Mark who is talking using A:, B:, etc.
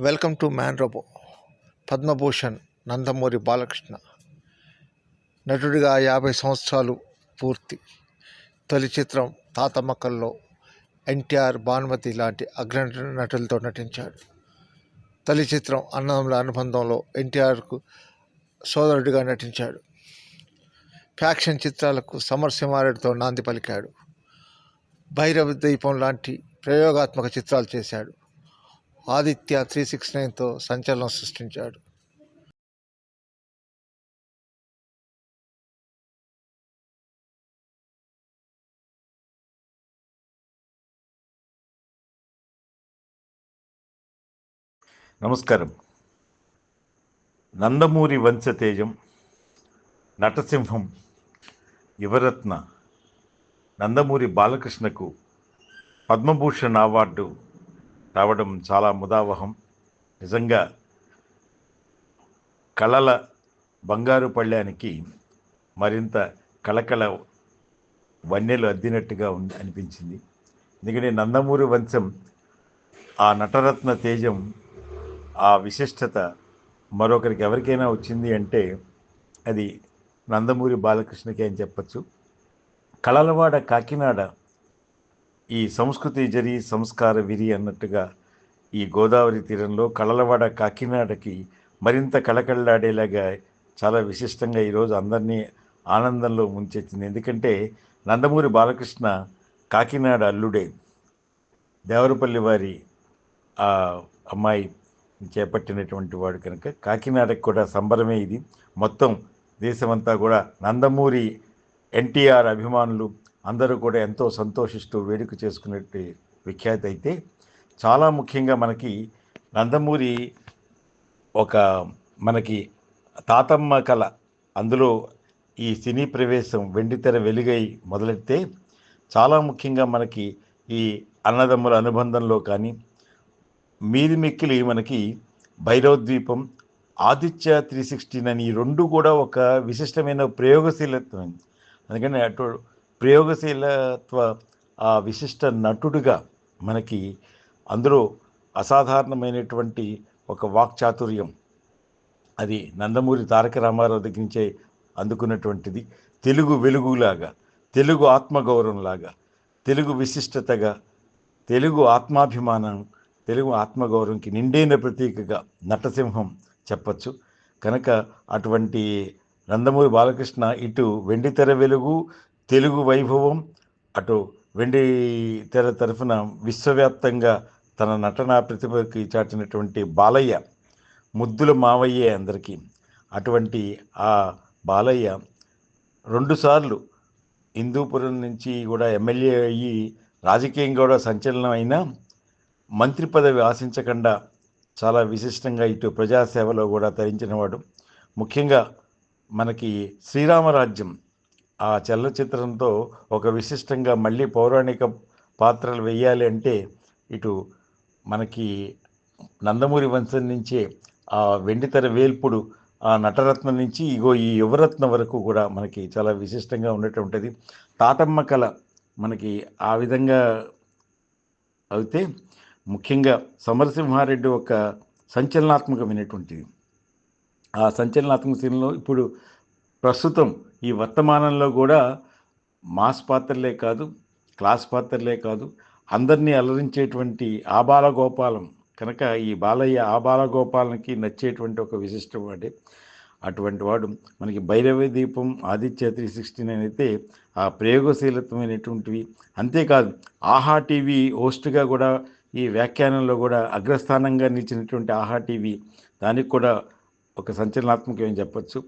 A: Welcome to man robo. Padma Bhushan Nandamuri Balakrishna. నటుడిగా యాభై సంవత్సరాలు పూర్తి. తొలి చిత్రం తాతమ్మకల్లో ఎన్టీఆర్ భానుమతి లాంటి అగ్ర నటులతో నటించాడు. తొలి చిత్రం అన్నదమ్ముల అనుబంధంలో ఎన్టీఆర్కు సోదరుడిగా నటించాడు. ఫ్యాక్షన్ చిత్రాలకు సమరసింహారెడ్డితో నాంది పలికాడు. భైరవ దీపం లాంటి ప్రయోగాత్మక చిత్రాలు చేశాడు. ఆదిత్య త్రీ సిక్స్ నైన్తో సంచలనం సృష్టించాడు.
B: నమస్కారం. నందమూరి వంశతేజం నటసింహం యువరత్న నందమూరి బాలకృష్ణకు పద్మభూషణ్ అవార్డు రావడం చాలా ముదావహం. నిజంగా కళల బంగారు పళ్ళానికి మరింత కళకళ వన్నెలు అద్దినట్టుగా ఉంది అనిపించింది. ఎందుకంటే నందమూరి వంశం ఆ నటరత్న తేజం ఆ విశిష్టత మరొకరికి ఎవరికైనా వచ్చింది అంటే అది నందమూరి బాలకృష్ణకే అని చెప్పచ్చు. కళలవాడ కాకినాడ ఈ సంస్కృతి జరి సంస్కార విరి అన్నట్టుగా ఈ గోదావరి తీరంలో కళలవాడ కాకినాడకి మరింత కళకళలాడేలాగా చాలా విశిష్టంగా ఈరోజు అందరినీ ఆనందంలో ముంచెత్తింది. ఎందుకంటే నందమూరి బాలకృష్ణ కాకినాడ అల్లుడే దేవరపల్లి వారి ఆ అమ్మాయి చేపట్టినటువంటి వాడు కనుక కాకినాడకి కూడా సంబరమే ఇది. మొత్తం దేశమంతా కూడా నందమూరి ఎన్టీఆర్ అభిమానులు అందరూ కూడా ఎంతో సంతోషిస్తూ వేడుక చేసుకున్నట్టు విఖ్యాతి అయితే చాలా ముఖ్యంగా మనకి నందమూరి ఒక మనకి తాతమ్మ కళ అందులో ఈ సినీ ప్రవేశం వెండితెర వెలుగై మొదలెడితే చాలా ముఖ్యంగా మనకి ఈ అన్నదమ్ముల అనుబంధంలో కానీ మీది మిక్కిలి మనకి భైరవద్వీపం ఆదిత్య త్రీ సిక్స్టీన్ అని ఈ రెండు కూడా ఒక విశిష్టమైన ప్రయోగశీలత్వం. అందుకని అటు ప్రయోగశీలత్వ ఆ విశిష్ట నటుడుగా మనకి అందులో అసాధారణమైనటువంటి ఒక వాక్చాతుర్యం. అది నందమూరి తారక రామారావు దగ్గర నుంచే అందుకున్నటువంటిది. తెలుగు వెలుగులాగా తెలుగు ఆత్మగౌరవంలాగా తెలుగు విశిష్టతగా తెలుగు ఆత్మాభిమానం తెలుగు ఆత్మగౌరవంకి నిండైన ప్రతీకగా నటసింహం చెప్పచ్చు. కనుక అటువంటి నందమూరి బాలకృష్ణ ఇటు వెండితెర వెలుగు తెలుగు వైభవం అటు వెండి తెర తరఫున విశ్వవ్యాప్తంగా తన నటనా ప్రతిభకి చాటినటువంటి బాలయ్య ముద్దుల మావయ్యే అందరికీ. అటువంటి ఆ బాలయ్య రెండుసార్లు హిందూపురం నుంచి కూడా ఎమ్మెల్యే అయ్యి రాజకీయం కూడా సంచలనం అయినా మంత్రి పదవి ఆశించకుండా చాలా విశిష్టంగా ఇటు ప్రజాసేవలో కూడా తరించినవాడు. ముఖ్యంగా మనకి శ్రీరామరాజ్యం ఆ చలనచిత్రంతో ఒక విశిష్టంగా మళ్ళీ పౌరాణిక పాత్రలు వేయాలి అంటే ఇటు మనకి నందమూరి వంశం నుంచే ఆ వెండితెర వేల్పుడు ఆ నటరత్నం నుంచి ఇగో ఈ యువరత్న వరకు కూడా మనకి చాలా విశిష్టంగా ఉన్నటువంటిది తాతమ్మ కళ మనకి ఆ విధంగా అయితే ముఖ్యంగా సమరసింహారెడ్డి ఒక సంచలనాత్మకమైనటువంటిది. ఆ సంచలనాత్మక సీన్లో ఇప్పుడు ప్రస్తుతం ఈ వర్తమానంలో కూడా మాస్ పాత్రలే కాదు క్లాస్ పాత్రలే కాదు అందరినీ అలరించేటువంటి ఆబాలగోపాలం కనుక ఈ బాలయ్య ఆబాలగోపాలకి నచ్చేటువంటి ఒక విశిష్టవాడే అటువంటి వాడు. మనకి భైరవ దీపం ఆదిత్య త్రీ సిక్స్టీ నైన్ అయితే ఆ ప్రయోగశీలత్వమైనటువంటివి. అంతేకాదు ఆహా టీవీ హోస్ట్గా కూడా ఈ వ్యాఖ్యానంలో కూడా అగ్రస్థానంగా నిలిచినటువంటి ఆహా టీవీ దానికి కూడా ఒక సంచలనాత్మకం చెప్పచ్చు?